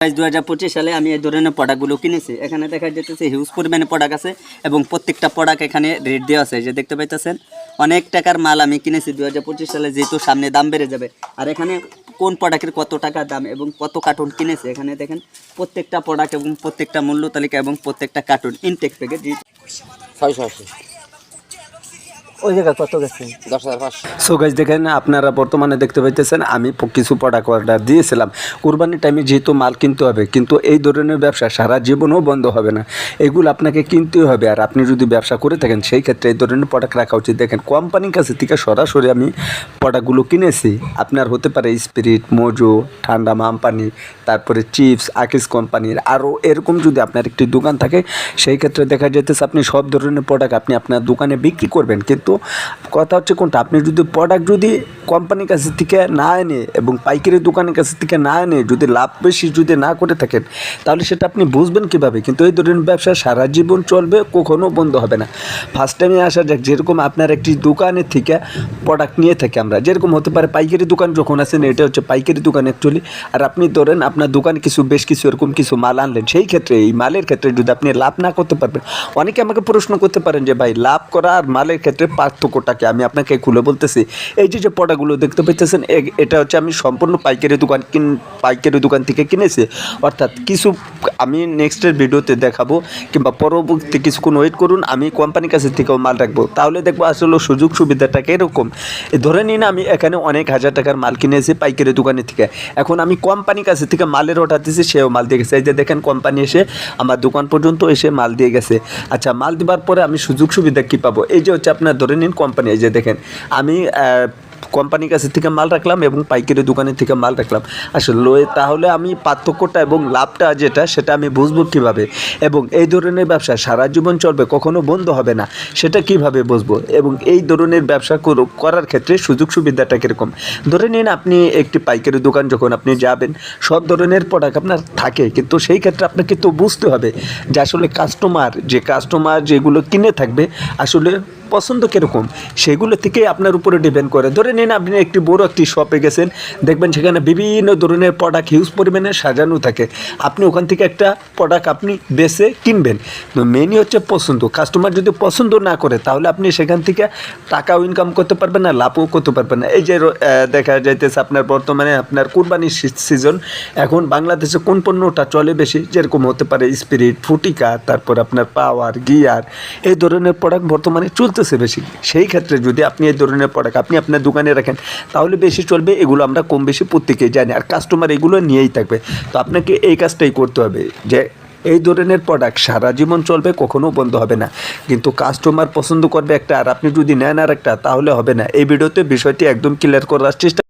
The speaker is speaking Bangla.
দু হাজার পঁচিশ সালে আমি এই ধরনের প্রোডাক্টগুলো কিনেছি। এখানে দেখা যেতেছে হিউজ পরিমাণে প্রোডাক্ট আছে এবং প্রত্যেকটা প্রোডাক্ট এখানে রেট দেওয়া আছে। যে দেখতে পাইতেছেন, অনেক টাকার মাল আমি কিনেছি দু হাজার পঁচিশ সালে, যেহেতু সামনে দাম বেড়ে যাবে। আর এখানে কোন প্রোডাক্টের কত টাকা দাম এবং কত কার্টুন কিনেছে? এখানে দেখেন, প্রত্যেকটা প্রোডাক্ট এবং প্রত্যেকটা মূল্য তালিকা এবং প্রত্যেকটা কার্টুন ইনটেক প্যাকেট ছয়শো আশি। ওই জায়গা কত গেছে? দশ হাজার পাঁচশো। সো গাইজ দেখেন আপনারা বর্তমানে দেখতে পাইতেছেন আমি কিছু প্রোডাক্ট অর্ডার দিয়েছিলাম। কুরবানির টাইমে যেহেতু মাল কিনতে হবে কিন্তু এই ধরনের ব্যবসা সারা জীবনও বন্ধ হবে না। এগুলো আপনাকে কিনতেই হবে আর আপনি যদি ব্যবসা করে থাকেন সেই ক্ষেত্রে এই ধরনের প্রোডাক্ট রাখা উচিত। দেখেন কোম্পানির কাছে থেকে সরাসরি আমি প্রোডাক্টগুলো কিনেছি। আপনার হতে পারে স্পিরিট মোজো ঠান্ডা মাম পানি তারপরে চিপস আকিস কোম্পানির আরও এরকম যদি আপনার একটি দোকান থাকে সেই ক্ষেত্রে দেখা যেতেছে আপনি সব ধরনের প্রোডাক্ট আপনি আপনার দোকানে বিক্রি করবেন। কিন্তু কথা হচ্ছে কোনটা? আপনি যদি প্রোডাক্ট যদি কোম্পানির কাছ থেকে না এনে এবং পাইকারি দোকানের কাছ থেকে না এনে যদি লাভ বেশি যদি না করে থাকেন, তাহলে সেটা আপনি বুঝবেন কীভাবে? কিন্তু এই ধরনের ব্যবসা সারা জীবন চলবে, কখনো বন্ধ হবে না। ফার্স্ট টাইমে আসা যাক, যেরকম আপনার একটি দোকানের থেকে প্রোডাক্ট নিয়ে থাকি আমরা। যেরকম হতে পারে পাইকারি দোকান যখন আসেন এটা হচ্ছে পাইকারি দোকান অ্যাকচুয়ালি আর আপনি ধরেন আপনার দোকানে কিছু, বেশ কিছু এরকম কিছু মাল আনলেন, সেই ক্ষেত্রে, এই মালের ক্ষেত্রে যদি আপনি লাভ না করতে পারবেন, অনেকে আমাকে প্রশ্ন করতে পারেন যে, ভাই, লাভ করা আর মালের ক্ষেত্রে পার্থক্যটাকে আমি আপনাকে খুলে বলতেছি, এই যে যে প্রোডাক্টগুলো দেখতে পাইতেছেন, এ- এটা হচ্ছে আমি সম্পূর্ণ পাইকারি দোকান কিন, পাইকারি দোকান থেকে কিনেছি। অর্থাৎ কিছু, আমি নেক্সটের ভিডিওতে দেখাবো, কিংবা পরবর্তী কিছুক্ষণ ওয়েট করুন, আমি কোম্পানির কাছে থেকেও মাল রাখব। তাহলে দেখব আসলে সুযোগ সুবিধাটা কীরকম। ধরে নিন আমি এখানে অনেক হাজার টাকার মাল কিনেছি পাইকারি দোকানের থেকে। এখন আমি কোম্পানির কাছে থেকে মালের অর্ডার দিয়েছি সেও মাল দিয়ে গেছে। এই যে দেখেন কোম্পানি এসে আমার দোকান পর্যন্ত এসে মাল দিয়ে গেছে। আচ্ছা মাল দেওয়ার পরে আমি সুযোগ সুবিধা কী পাবো? এই যে হচ্ছে আপনার ধরে নিন কোম্পানি এই যে দেখেন। আমি কোম্পানির কাছে থেকে মাল রাখলাম এবং পাইকারি দোকানের থেকে মাল রাখলাম। আসলে তাহলে আমি পার্থক্যটা এবং লাভটা যেটা, সেটা আমি বুঝব কীভাবে? এবং এই ধরনের ব্যবসা সারা জীবন চলবে, কখনো বন্ধ হবে না। সেটা কীভাবে বুঝব? এবং এই ধরনের ব্যবসা করার ক্ষেত্রে সুযোগ সুবিধাটা কীরকম? ধরে নিন আপনি একটি পাইকারি দোকান, যখন আপনি যাবেন, সব ধরনের প্রোডাক্ট আপনার থাকে, কিন্তু সেই ক্ষেত্রে আপনাকে তো বুঝতে হবে যে আসলে কাস্টমার যে কাস্টমার যেগুলো কিনে থাকবে, আসলে পছন্দ কীরকম? সেগুলো থেকে আপনার উপরে ডিপেন্ড করে। ধরে নিন আপনি একটি বড় একটি শপে গেছেন, দেখবেন সেখানে বিভিন্ন ধরনের প্রোডাক্ট হিউজ পরিমাণে সাজানো থাকে। আপনি ওখান থেকে একটা প্রোডাক্ট আপনি বেছে কিনবেন। মেনই হচ্ছে পছন্দ। কাস্টমার যদি পছন্দ না করে, তাহলে আপনি সেখান থেকে টাকাও ইনকাম করতে পারবেন না, লাভও করতে পারবেন না। এই যে দেখা যাইতেছে আপনার বর্তমানে আপনার কুরবানির সিজন এখন বাংলাদেশে কোন পণ্যটা চলে বেশি? যেরকম হতে পারে স্পিরিট ফুটিকা, তারপর আপনার পাওয়ার গিয়ার এই ধরনের প্রোডাক্ট বর্তমানে চলতেছে বেশি। সেই ক্ষেত্রে যদি আপনি এই ধরনের প্রোডাক্ট আপনি আপনার দোকানে রাখেন, তাহলে বেশি চলবে, এগুলো আমরা কম বেশি প্রত্যেকেই জানি। আর কাস্টমার এগুলো নিয়েই থাকবে। তো আপনাকে এই কাজটাই করতে হবে যে, এই ধরনের প্রোডাক্ট সারা জীবন চলবে, কখনো বন্ধ হবে না। কিন্তু কাস্টমার পছন্দ করবে একটা, আর আপনি যদি নেন আর একটা তাহলে হবে না। এই ভিডিওতে বিষয়টি একদম ক্লিয়ার করার চেষ্টা